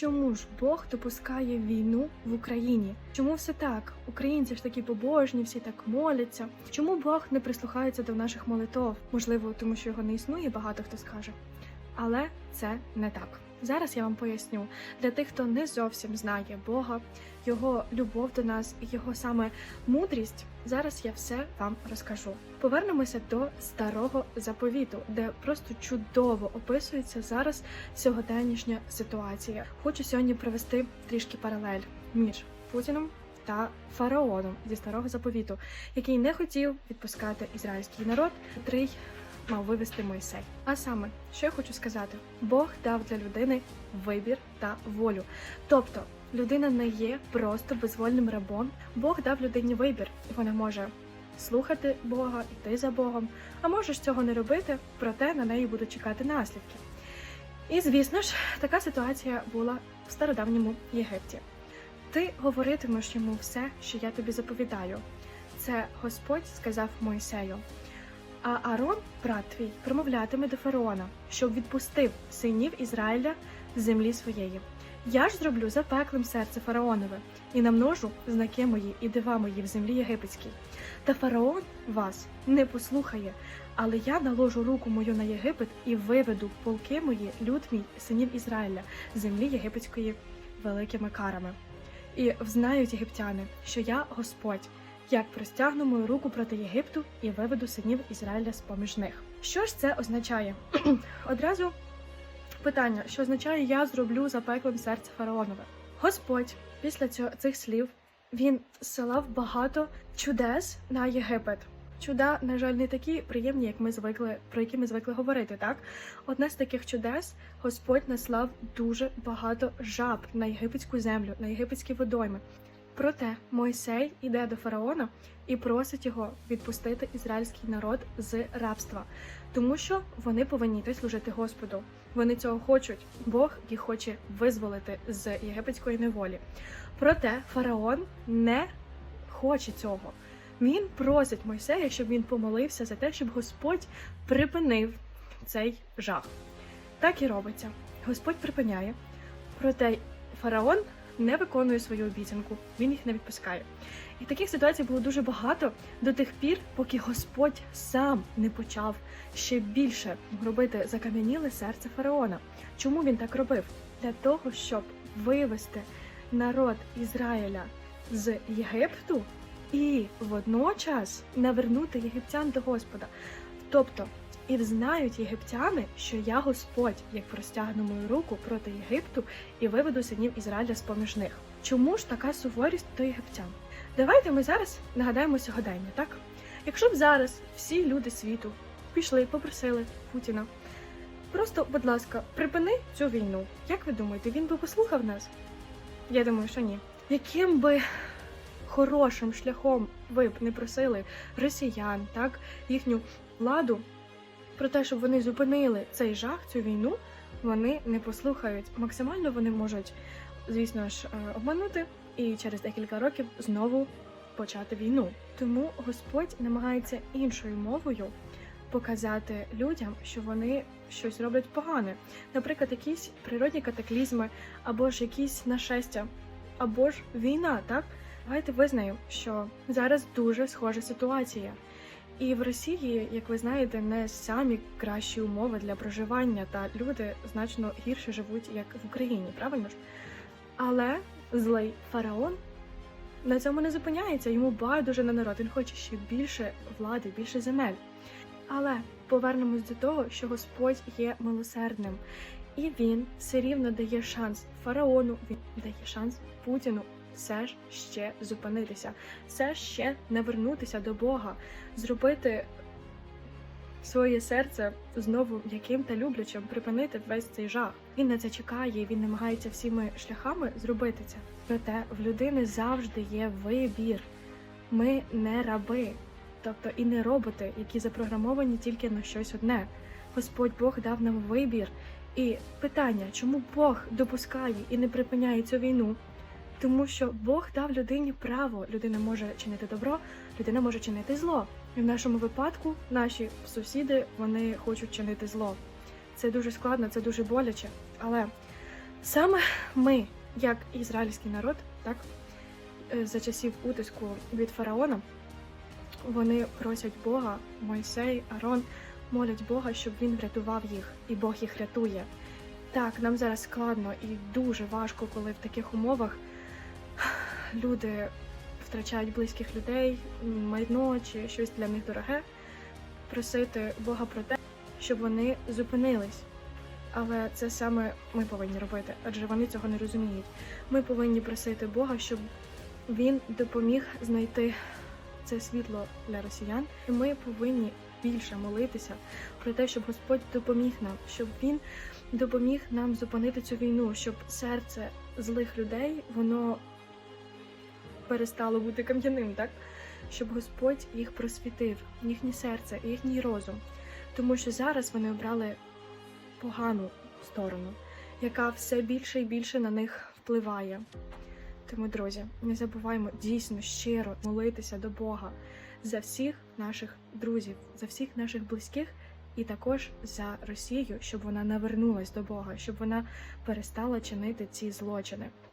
Чому ж Бог допускає війну в Україні? Чому все так? Українці ж такі побожні, всі так моляться. Чому Бог не прислухається до наших молитов? Можливо, тому що його не існує, багато хто скаже. Але це не так. Зараз я вам поясню для тих, хто не зовсім знає Бога, його любов до нас і його саме мудрість. Зараз я все вам розкажу. Повернемося до старого заповіту, де просто чудово описується зараз сьогоденнішня ситуація. Хочу сьогодні провести трішки паралель між Путіном та фараоном зі старого заповіту, який не хотів відпускати ізраїльський народ, котрий мав вивести Мойсей. А саме, що я хочу сказати, Бог дав для людини вибір та волю. Тобто людина не є просто безвольним рабом. Бог дав людині вибір, і вона може слухати Бога, йти за Богом, а може ж цього не робити, проте на неї будуть чекати наслідки. І звісно ж, така ситуація була в стародавньому Єгипті. Ти говоритимеш йому все, що я тобі заповідаю. Це Господь сказав Мойсею. А Арон, брат твій, промовлятиме до фараона, щоб відпустив синів Ізраїля з землі своєї. Я ж зроблю запеклим серце фараонове і намножу знаки мої і дива мої в землі єгипетській. Та фараон вас не послухає, але я наложу руку мою на Єгипет і виведу полки мої, люд мій, синів Ізраїля, землі єгипетської великими карами. І взнають єгиптяни, що я Господь, як простягну мою руку проти Єгипту і виведу синів Ізраїля з поміж них. Що ж це означає? Одразу питання, що означає я зроблю запеклим серце фараонове. Господь після цього, цих слів він зсилав багато чудес на Єгипет. Чуда, на жаль, не такі приємні, як ми звикли, про які ми звикли говорити. Так, одне з таких чудес Господь наслав дуже багато жаб на єгипетську землю, на єгипетські водойми. Проте Мойсей іде до фараона і просить його відпустити ізраїльський народ з рабства, тому що вони повинні йти служити Господу. Вони цього хочуть. Бог їх хоче визволити з єгипетської неволі. Проте фараон не хоче цього. Він просить Мойсея, щоб він помолився за те, щоб Господь припинив цей жах. Так і робиться. Господь припиняє, проте фараон не виконує свою обіцянку, він їх не відпускає. І таких ситуацій було дуже багато до тих пір, поки Господь сам не почав ще більше робити закам'яніле серце фараона. Чому він так робив? Для того, щоб вивести народ Ізраїля з Єгипту і водночас навернути єгиптян до Господа. Тобто, і взнають єгиптяни, що я Господь, як простягну мою руку проти Єгипту і виведу синів Ізраїля з поміж них. Чому ж така суворість до єгиптян? Давайте ми зараз нагадаємо сьогодення, так? Якщо б зараз всі люди світу пішли, попросили Путіна, просто, будь ласка, припини цю війну. Як ви думаєте, він би послухав нас? Я думаю, що ні. Яким би хорошим шляхом ви б не просили росіян, так, їхню владу про те, щоб вони зупинили цей жах, цю війну, вони не послухають. Максимально вони можуть, звісно ж, е, обманути і через декілька років знову почати війну. Тому Господь намагається іншою мовою показати людям, що вони щось роблять погане. Наприклад, якісь природні катаклізми, або ж якісь нашестя, або ж війна, так? Давайте визнаємо, що зараз дуже схожа ситуація. І в Росії, як ви знаєте, не самі кращі умови для проживання, та люди значно гірше живуть, як в Україні, правильно ж? Але злий фараон на цьому не зупиняється. Йому байдуже на народ. Він хоче ще більше влади, більше земель. Але повернемось до того, що Господь є милосердним, і він все рівно дає шанс фараону, він дає шанс Путіну все ж ще зупинитися, все ще не вернутися до Бога, зробити своє серце знову м'яким та люблячим, припинити весь цей жах. Він на це чекає, він намагається всіми шляхами зробити це. Проте в людини завжди є вибір. Ми не раби, тобто і не роботи, які запрограмовані тільки на щось одне. Господь Бог дав нам вибір. І питання, чому Бог допускає і не припиняє цю війну? Тому що Бог дав людині право. Людина може чинити добро, людина може чинити зло. І в нашому випадку наші сусіди вони хочуть чинити зло. Це дуже складно, це дуже боляче. Але Саме ми, як ізраїльський народ, так е, за часів утиску від фараона, вони просять Бога, Мойсей, Арон, молять Бога, щоб він врятував їх, і Бог їх рятує. Так, нам зараз складно і дуже важко, коли в таких умовах люди втрачають близьких людей, майно чи щось для них дороге. Просити Бога про те, щоб вони зупинились. Але це саме ми повинні робити, адже вони цього не розуміють. Ми повинні просити Бога, щоб він допоміг знайти це світло для росіян. І ми повинні більше молитися про те, щоб Господь допоміг нам, щоб він допоміг нам зупинити цю війну, щоб серце злих людей воно перестало бути кам'яним, так? Щоб Господь їх просвітив, їхнє серце, їхній розум. Тому що зараз вони обрали погану сторону, яка все більше і більше на них впливає. Тому, друзі, не забуваймо дійсно щиро молитися до Бога за всіх наших друзів, за всіх наших близьких, і також за Росію, щоб вона навернулась до Бога, щоб вона перестала чинити ці злочини.